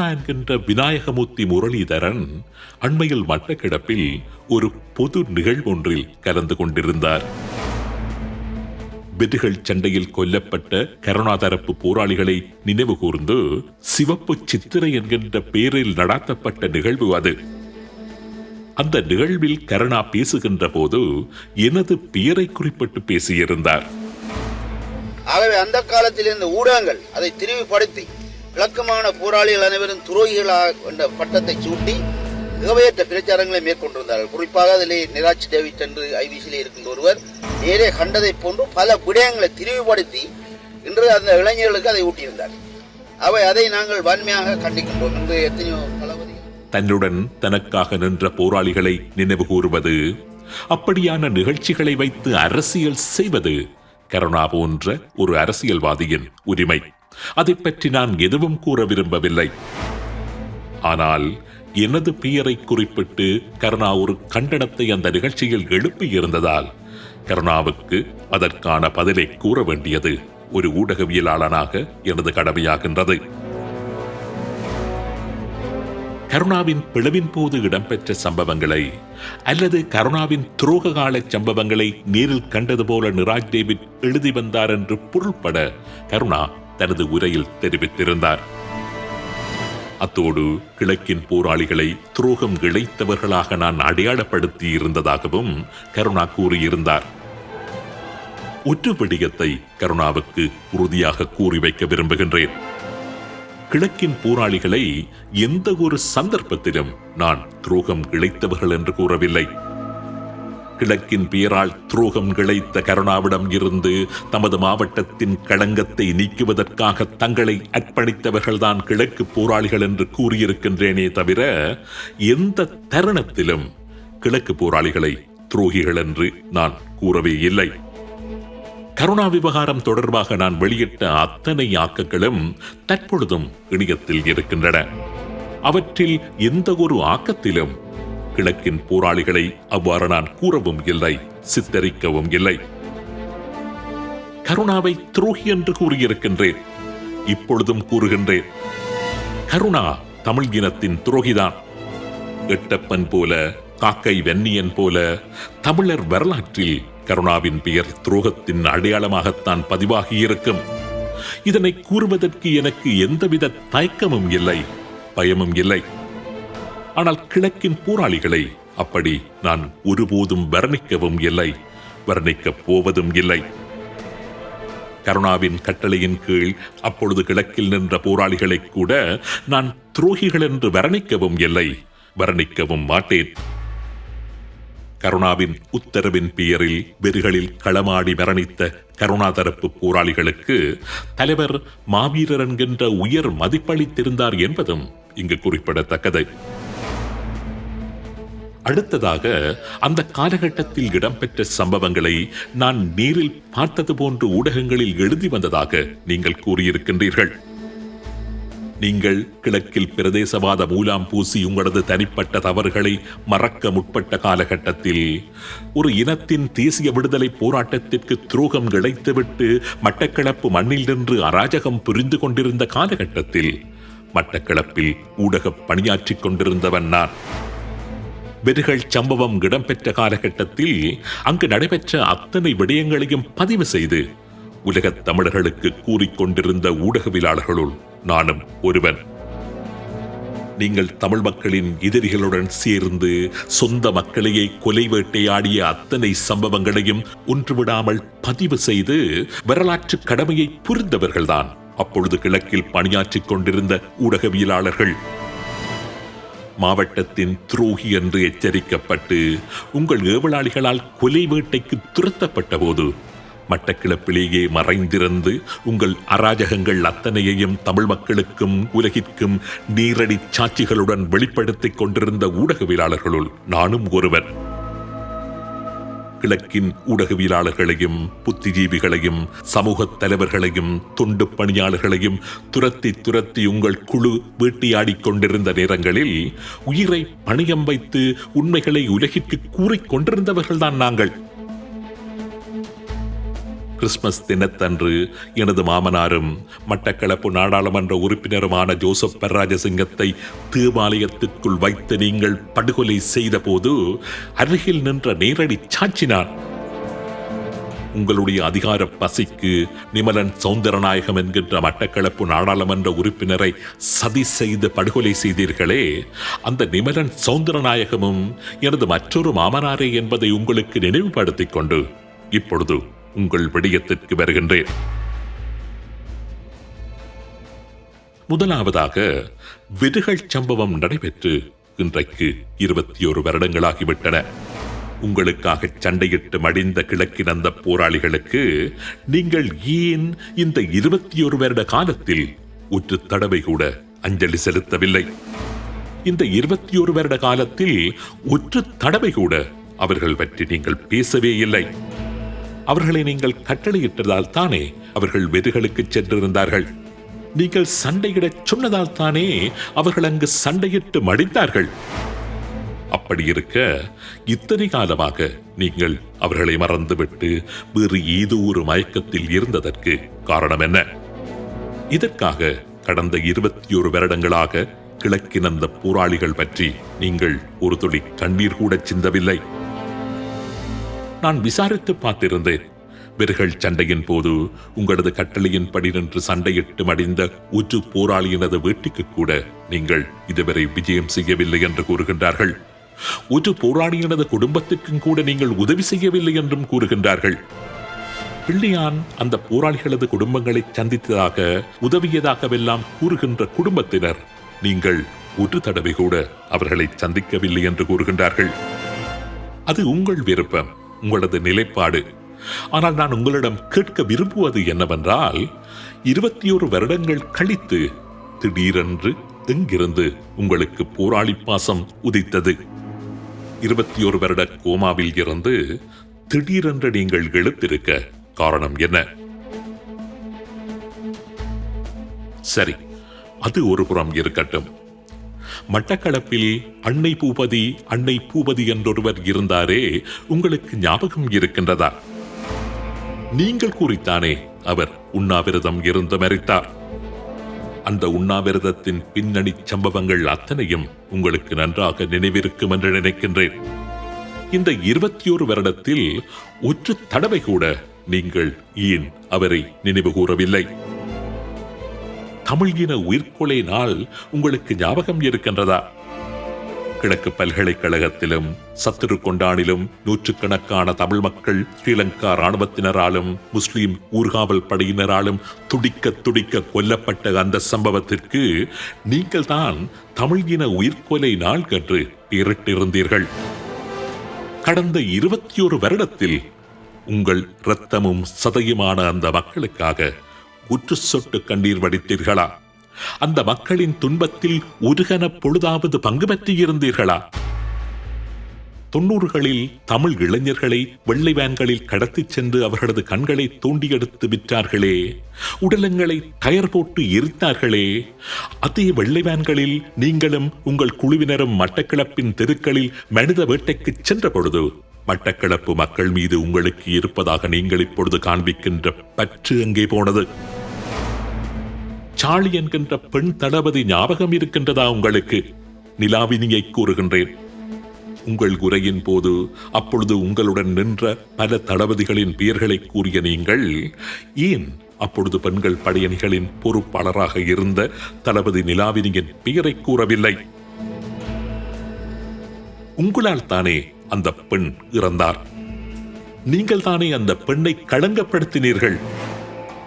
அருணா என்கின்ற விநாயகமூர்த்தி முரளிதரன் அண்மையில் மட்டக்கிடப்பில் ஒரு பொது நிகழ்வொன்றில் கலந்து கொண்டிருந்தார். வெதுகள் சண்டையில் கொல்லப்பட்ட கருணா தரப்பு போராளிகளை நினைவு கூர்ந்து சிவப்பு சித்திரை என்கின்ற பெயரில் நடாத்தப்பட்ட நிகழ்வு அது. அந்த நிகழ்வில் கருணா பேசுகின்ற போது எனது பெயரை குறிப்பிட்டு பேசியிருந்தார். ஆகவே அந்த காலத்தில் இருந்த ஊடகங்கள் அதை திரிவுபடுத்தி விளக்கமான போராளிகள் அனைவரும் துரோகிகளாக என்ற பட்டத்தை சூட்டி மிகவையற்ற பிரச்சாரங்களை மேற்கொண்டிருந்தார்கள். குறிப்பாக அதிலே நிராஜ் டேவிட் என்று ஐபிசியில் இருக்கின்ற ஒருவர் நேரே கண்டதைப் போன்று பல விடயங்களை திரிவுபடுத்தி இன்று அந்த இளைஞர்களுக்கு அதை ஊட்டியிருந்தார். அவை அதை நாங்கள் வன்மையாக கண்டிக்கின்றோம் என்று எத்தனையோ தளபதிகள் தன்னுடன் தனக்காக நின்ற போராளிகளை நினைவு கூறுவது அப்படியான நிகழ்ச்சிகளை வைத்து அரசியல் செய்வது கருணா போன்ற ஒரு அரசியல்வாதியின் உரிமை. அதை பற்றி நான் எதுவும் கூற விரும்பவில்லை. ஆனால் எனது பெயரை குறிப்பிட்டு கருணா ஒரு கண்டனத்தை அந்த நிகழ்ச்சியில் எழுப்பியிருந்ததால் கருணாவுக்கு அதற்கான பதிலை கூற வேண்டியது ஒரு ஊடகவியலாளனாக எனது கடமையாகின்றது. கருணாவின் பிளவின் போது இடம்பெற்ற சம்பவங்களை அல்லது கருணாவின் துரோக கால சம்பவங்களை நேரில் கண்டது போல நிராஜ் டேவிட் எழுதி வந்தார் என்று பொருள்பட கருணா தனது உரையில் தெரிவித்திருந்தார். அத்தோடு கிழக்கின் போராளிகளை துரோகம் இழைத்தவர்களாக நான் அடையாளப்படுத்தி இருந்ததாகவும் கருணா கூறியிருந்தார். ஒற்று விடயத்தை கருணாவுக்கு உறுதியாக கூறி வைக்க விரும்புகின்றேன். கிழக்கின் போராளிகளை எந்த ஒரு சந்தர்ப்பத்திலும் நான் துரோகம் இழைத்தவர்கள் என்று கூறவில்லை. கிழக்கின் பெயரால் துரோகம் கிளைத்த கருணாவிடம் இருந்து தமது மாவட்டத்தின் களங்கத்தை நீக்குவதற்காக தங்களை அர்ப்பணித்தவர்கள்தான் கிழக்கு போராளிகள் என்று கூறியிருக்கின்றேனே தவிர எந்த தருணத்திலும் கிழக்கு போராளிகளை துரோகிகள் என்று நான் கூறவே இல்லை. கருணா விவகாரம் தொடர்பாக நான் வெளியிட்ட அத்தனை ஆக்கங்களும் தற்பொழுதும் இணையத்தில் இருக்கின்றன. அவற்றில் எந்த ஒரு ஆக்கத்திலும் கிழக்கின் போராளிகளை அவ்வாறு நான் கூறவும் இல்லை சித்தரிக்கவும் இல்லை. கருணாவை துரோகி என்று கூறியிருக்கின்றேன் இப்பொழுதும் கூறுகின்றேன். கருணா தமிழ் இனத்தின் துரோகிதான். எட்டப்பன் போல காக்கை வென்னியன் போல தமிழர் வரலாற்றில் கருணாவின் பெயர் துரோகத்தின் அடையாளமாகத்தான் பதிவாகியிருக்கும். இதனை கூறுவதற்கு எனக்கு எந்தவித தயக்கமும் இல்லை பயமும் இல்லை. ஆனால் கிழக்கின் போராளிகளை அப்படி நான் ஒருபோதும் வர்ணிக்கவும் இல்லை வர்ணிக்கப் போவதும் இல்லை. கருணாவின் கட்டளையின் கீழ் அப்பொழுது கிழக்கில் நின்ற போராளிகளை கூட நான் துரோகிகள் என்று வர்ணிக்கவும் இல்லை வர்ணிக்கவும் மாட்டேன். கருணாவின் உத்தரவின் பெயரில் வெறுகளில் களமாடி மரணித்த கருணா தரப்பு போராளிகளுக்கு தலைவர் மாவீரர் என்கின்ற உயர் மதிப்பளித்திருந்தார் என்பதும் இங்கு குறிப்பிடத்தக்கது. அடுத்ததாக அந்த காலகட்டத்தில் இடம்பெற்ற சம்பவங்களை நான் நேரில் பார்த்தது போன்று ஊடகங்களில் எழுதி வந்ததாக நீங்கள் கூறியிருக்கின்றீர்கள். நீங்கள் கிழக்கில் பிரதேசவாத மூலாம் பூசி உங்களது தனிப்பட்ட தவறுகளை மறக்க முற்பட்ட காலகட்டத்தில் ஒரு இனத்தின் தேசிய விடுதலை போராட்டத்திற்கு துரோகம் இழைத்துவிட்டு மட்டக்களப்பு மண்ணில் நின்று அராஜகம் புரிந்து கொண்டிருந்த காலகட்டத்தில் மட்டக்களப்பில் ஊடகப் பணியாற்றிக் கொண்டிருந்தவன் நான். வெறுகள் சம்பவம் இடம்பெற்ற காலகட்டத்தில் அங்கு நடைபெற்ற அத்தனை விடயங்களையும் பதிவு செய்து உலகத் தமிழர்களுக்கு கூறிக்கொண்டிருந்த ஊடகவியலாளர்களுள் நானும் ஒருவன். நீங்கள் தமிழ் மக்களின் எதிரிகளுடன் சேர்ந்து சொந்த மக்களையே கொலை வேட்டையாடிய அத்தனை சம்பவங்களையும் ஒன்றுவிடாமல் பதிவு செய்து வரலாற்று கடமையை புரிந்தவர்கள்தான். அப்பொழுது கிழக்கில் பணியாற்றிக் கொண்டிருந்த ஊடகவியலாளர்கள் மாவட்டத்தின் துரோகி என்று எச்சரிக்கப்பட்டு உங்கள் ஏவலாளிகளால் கொலை வேட்டைக்கு துரத்தப்பட்ட போது மட்டக்கிளப்பிலேயே மறைந்திருந்து உங்கள் அராஜகங்கள் அத்தனையையும் தமிழ் மக்களுக்கும் உலகிற்கும் நீரடி சாட்சிகளுடன் வெளிப்படுத்திக் கொண்டிருந்த ஊடகவியலாளர்களுள் நானும் ஒருவன் கிழக்கின் ஊடகவியலாளர்களையும் புத்திஜீவிகளையும் சமூகத் தலைவர்களையும் தொண்டு பணியாளர்களையும் துரத்தி துரத்தி உங்கள் குழு வேட்டையாடிக் கொண்டிருந்த நேரங்களில் உயிரை பணியம் வைத்து உண்மைகளை உலகிற்கு கூறிக் கொண்டிருந்தவர்கள்தான் நாங்கள். கிறிஸ்மஸ் தினத்தன்று எனது மாமனாரும் மட்டக்களப்பு நாடாளுமன்ற உறுப்பினருமான ஜோசப் பெர்ராஜசிங்கத்தை தேவாலயத்திற்குள் வைத்து நீங்கள் படுகொலை செய்தபோது அருகில் நின்ற நேரடி சாட்சினான் உங்களுடைய அதிகார பசிக்கு நிமலன் சௌந்தரநாயகம் என்கின்ற மட்டக்களப்பு நாடாளுமன்ற உறுப்பினரை சதி செய்து படுகொலை செய்தீர்களே அந்த நிமலன் சௌந்தரநாயகமும் எனது மற்றொரு மாமனாரே என்பதை உங்களுக்கு நினைவுபடுத்திக் கொண்டு இப்பொழுது உங்கள் விடயத்திற்கு வருகின்றேன். முதலாவதாக விருகல் சம்பவம் நடைபெற்று இன்றைக்கு இருபத்தி ஒரு வருடங்களாகிவிட்டன. உங்களுக்காக சண்டையிட்டு மடிந்த கிழக்கின் அந்த போராளிகளுக்கு நீங்கள் ஏன் இந்த இருபத்தி ஒரு வருட காலத்தில் ஒரு தடவை கூட அஞ்சலி செலுத்தவில்லை? இந்த இருபத்தி ஒரு வருட காலத்தில் ஒற்று தடவை கூட அவர்கள் பற்றி நீங்கள் பேசவே இல்லை. அவர்களை நீங்கள் கட்டளையிட்டதால் தானே அவர்கள் வெதுகளுக்கு சென்றிருந்தார்கள். நீங்கள் சண்டையிடச் சொன்னதால் தானே அவர்கள் அங்கு சண்டையிட்டு மடிந்தார்கள். அப்படி இருக்க இத்தனை காலமாக நீங்கள் அவர்களை மறந்துவிட்டு வேறு ஏதோ ஒரு மயக்கத்தில் இருந்ததற்கு காரணம் என்ன? இதற்காக கடந்த இருபத்தி ஒரு வருடங்களாக கிழக்கின் அந்த போராளிகள் பற்றி நீங்கள் ஒரு துளி கண்ணீர் கூட சிந்தவில்லை. நான் விசாரித்து பார்த்திருந்தேன். வெறுகள் சண்டையின் போது உங்களது கட்டளையின் படி நின்று சண்டையிட்டு மடிந்த உற்று போராளியினது வீட்டுக்கு கூட நீங்கள் இதுவரை விஜயம் செய்யவில்லை என்று கூறுகின்றார்கள். உற்று போராளியினது குடும்பத்திற்கும் கூட நீங்கள் உதவி செய்யவில்லை என்றும் கூறுகின்றார்கள். பிள்ளையான் அந்த போராளிகளது குடும்பங்களை சந்தித்ததாக உதவியதாகவெல்லாம் கூறுகின்ற குடும்பத்தினர் நீங்கள் ஒரு தடவை கூட அவர்களை சந்திக்கவில்லை என்று கூறுகின்றார்கள். அது உங்கள் விருப்பம். உங்களது நிலைப்பாடு. ஆனால் நான் உங்களிடம் கேட்க விரும்புவது என்னவென்றால் இருபத்தி ஒரு வருடங்கள் கழித்து திடீரென்று எங்கிருந்து உங்களுக்கு போராளி பாசம் உதித்தது? இருபத்தி ஒரு வருட கோமாவில் இருந்து திடீரென்று நீங்கள் எழுத்திருக்க காரணம் என்ன? சரி அது ஒரு புறம் இருக்கட்டும். மட்டக்களப்பில் அன்னை பூபதி அன்னை பூபதி என்றொருவர் இருந்தாரே உங்களுக்கு ஞாபகம் இருக்கின்றதா? நீங்கள் கூறித்தானே அவர் உண்ணாவிரதம் இருந்து மறித்தார். அந்த உண்ணாவிரதத்தின் பின்னணி சம்பவங்கள் அத்தனையும் உங்களுக்கு நன்றாக நினைவிருக்கும் என்று நினைக்கின்றேன். இந்த இருபத்தி ஒரு வருடத்தில் ஒற்று தடவை கூட நீங்கள் ஏன் அவரை நினைவு கூறவில்லை? தமிழ் இன உயிர்கொலை நாள் உங்களுக்கு ஞாபகம் இருக்கின்றதா? கிழக்கு பல்கலைக்கழகத்திலும் சத்துரு கொண்டானிலும் நூற்றுக்கணக்கான தமிழ் மக்கள் ஸ்ரீலங்கா ராணுவத்தினராலும் முஸ்லிம் ஊர்காவல் படையினராலும் துடிக்க துடிக்க கொல்லப்பட்ட அந்த சம்பவத்திற்கு நீங்கள் தான் தமிழ் இன உயிர்கொலை நாள் என்று பெயரிட்டிருந்தீர்கள் கடந்த இருபத்தி ஒரு வருடத்தில் உங்கள் இரத்தமும் சதையுமான அந்த மக்களுக்காக உற்று சொட்டு கண்ணீர் வடித்தீர்களா? அந்த மக்களின் துன்பத்தில் ஒருகன பொழுதாவது பங்கு பற்றியிருந்தீர்களா தொன்னூறுகளில் தமிழ் இளைஞர்களை வெள்ளை வேன்களில் கடத்திச் சென்று அவர்களது கண்களை தோண்டியெடுத்து விற்றார்களே உடலங்களை கயர் போட்டு எரித்தார்களே அதே வெள்ளை வேன்களில் நீங்களும் உங்கள் குழுவினரும் மட்டக்கிளப்பின் தெருக்களில் மனித வேட்டைக்கு சென்ற பொழுது மட்டக்கிளப்பு மக்கள் மீது உங்களுக்கு இருப்பதாக நீங்கள் இப்பொழுது காண்பிக்கின்ற பற்று எங்கே போனது? சாளி என்கின்ற பெண் தளபதி ஞாபகம் இருக்கின்றதா உங்களுக்கு? நிலாவினியை கூறுகின்றேன். உங்கள் உரையின் போது அப்பொழுது உங்களுடன் நின்ற பல தளபதிகளின் பெயர்களை கூறிய நீங்கள் ஏன் அப்பொழுது பெண்கள் படையணிகளின் பொறுப்பாளராக இருந்த தளபதி நிலாவினியின் பெயரை கூறவில்லை? உங்களால் தானே அந்த பெண் இறந்தார். நீங்கள் தானே அந்த பெண்ணை களங்கப்படுத்தினீர்கள்.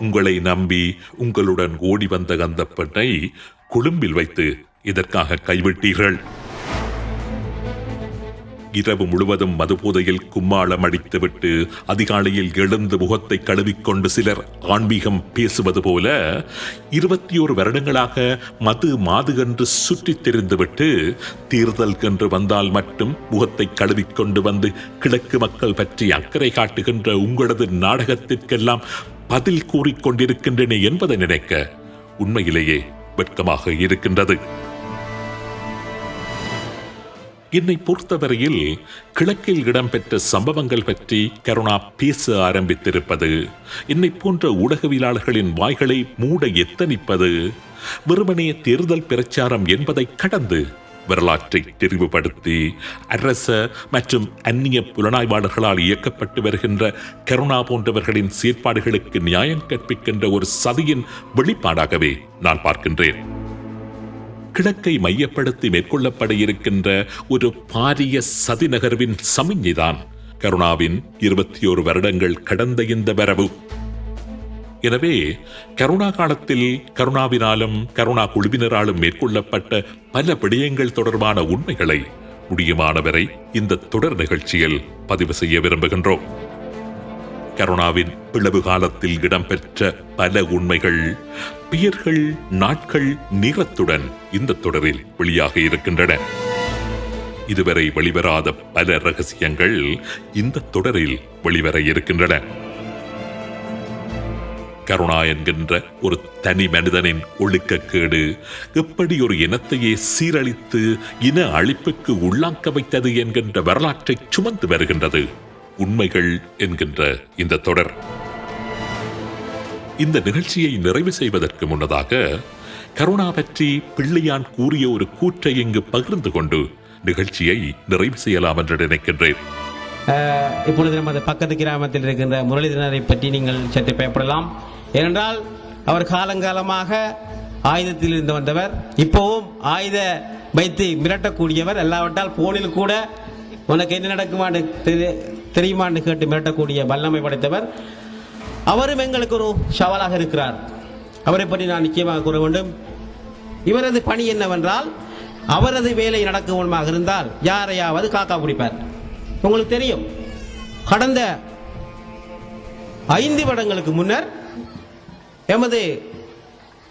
உங்களை நம்பி உங்களுடன் ஓடி வந்த அந்த பெண்ணை கொழும்பில் வைத்து இதற்காக கைவிட்டீர்கள். இரவு முழுவதும் மதுபோதையில் கும்மாளம் அடித்துவிட்டு அதிகாலையில் எழுந்து முகத்தை கழுவிக்கொண்டு சிலர் ஆன்மீகம் பேசுவது போல இருபத்தி ஒரு வருடங்களாக மது மாது என்று சுற்றித் திரிந்துவிட்டு தேர்தல் என்று வந்தால் மட்டும் முகத்தை கழுவிக்கொண்டு வந்து கிழக்கு மக்கள் பற்றி அக்கறை காட்டுகின்ற உங்களது நாடகத்திற்கெல்லாம் பதில் கூறிக்கொண்டிருக்கின்றன என்பதை நினைக்க உண்மையிலேயே வெட்கமாக இருக்கின்றது. என்னை பொறுத்தவரையில் கிழக்கில் இடம்பெற்ற சம்பவங்கள் பற்றி கருணா பேச ஆரம்பித்திருப்பது என்னை போன்ற ஊடகவியலாளர்களின் வாய்களை மூட எத்தனிப்பது வெறுமனே தேர்தல் பிரச்சாரம் என்பதை கடந்து வரலாற்றை தெரிவுபடுத்தி அரச மற்றும் அந்நிய புலனாய்வாளர்களால் இயக்கப்பட்டு வருகின்ற கருணா போன்றவர்களின் செயற்பாடுகளுக்கு நியாயம் கற்பிக்கின்ற ஒரு சதியின் வெளிப்பாடாகவே நான் பார்க்கின்றேன். கிழக்கை மையப்படுத்தி மேற்கொள்ளப்பட இருக்கின்ற ஒரு பாரிய சதி நகர்வின் சமிஞ்சிதான் கருணாவின் இருபத்தி ஒரு வருடங்கள் கடந்த இந்த வரவு. எனவே கருணா காலத்தில் கருணாவினாலும் கருணா குழுவினராலும் மேற்கொள்ளப்பட்ட பல விடயங்கள் தொடர்பான உண்மைகளை முடியுமானவரை இந்த தொடர் நிகழ்ச்சியில் பதிவு செய்ய விரும்புகின்றோம். கருணாவின் பிளவு காலத்தில் இடம்பெற்ற பல உண்மைகள் பெயர்கள் நாட்கள் நிறத்துடன் இந்த தொடரில் வெளியாக இருக்கின்றன. இதுவரை வெளிவராத பல ரகசியங்கள் இந்த தொடரில் வெளிவர இருக்கின்றன. கருணா என்கின்ற ஒரு தனி மனிதனின் ஒழுக்கக்கேடு எப்படி ஒரு இனத்தையே சீரழித்து இன அழிப்புக்கு உள்ளாக்க வைத்தது என்கின்ற வரலாற்றை சுமந்து வருகின்றது. உண்மைகள் என்கின்ற இந்த தொடர். இந்த நிகழ்ச்சியை நிறைவு செய்வதற்கு முன்னதாக கருணா பற்றி பிள்ளையான் கூறிய ஒரு கூற்றை இங்கு பகிர்ந்து கொண்டு நிகழ்ச்சியை நிறைவு செய்யலாம் என்று நினைக்கின்றேன். இப்பொழுது நமது பக்கத்து கிராமத்தில் இருக்கின்ற முரளிதரனை பற்றி நீங்கள் சற்று பயப்படலாம். ஏனென்றால் அவர் காலங்காலமாக ஆயுதத்தில் இருந்து வந்தவர். இப்போவும் ஆயுத வைத்து மிரட்டக்கூடியவர். எல்லாவற்றால் போனில் கூட உனக்கு என்ன நடக்குமான்னு தெரியுமான்னு கேட்டு மிரட்டக்கூடிய வல்லமை படைத்தவர். அவரும் எங்களுக்கு ஒரு சவாலாக இருக்கிறார். அவரை பற்றி நான் நிச்சயமாக கூற வேண்டும். இவரது பணி என்னவென்றால் அவரது வேலை நடக்குமாக இருந்தால் யாரையாவது காக்கா பிடிப்பார். உங்களுக்கு தெரியும். கடந்த ஐந்து வருடங்களுக்கு முன்னர் எமது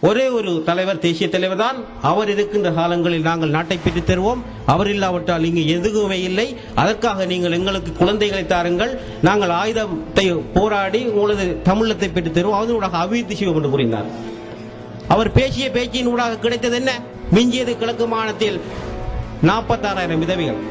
ஒரே ஒரு தலைவர் தேசிய தலைவர் தான். அவர் இருக்கின்ற காலங்களில் நாங்கள் நாட்டை பெற்று தருவோம். அவர் இல்லாவிட்டால் இங்கு எதுவுமே இல்லை. அதற்காக நீங்கள் எங்களுக்கு குழந்தைகளை தாருங்கள். நாங்கள் ஆயுதத்தை போராடி உங்களது தமிழத்தை பெற்று தருவோம். அதனூடாக அபிவிருத்தி செய்வோம் என்று கூறினார். அவர் பேசிய பேச்சின் ஊடாக கிடைத்தது என்ன? மிஞ்சியது கிழக்கு மாநிலத்தில் நாற்பத்தாறாயிரம் விதவிகள்.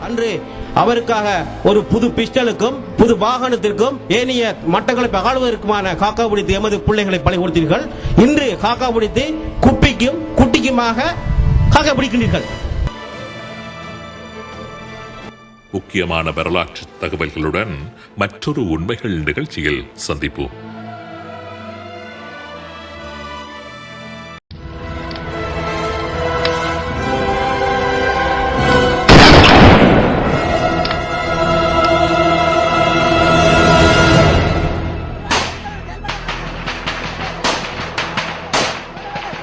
அன்று அவருக்காக ஒரு புது பிஸ்டலுக்கும் புது வாகனத்திற்கும் ஏனைய மட்டங்களை பகழ்வதற்குமான காக்கா பிடித்து எமது பிள்ளைகளை பழி கொடுத்தீர்கள். இன்று காக்கா பிடித்து குப்பிக்கும் குட்டிக்குமாக காக்கா பிடிக்கின்றீர்கள் முக்கியமான வரலாற்று தகவல்களுடன் மற்றொரு உண்மைகள் நிகழ்ச்சியில் சந்திப்போம்.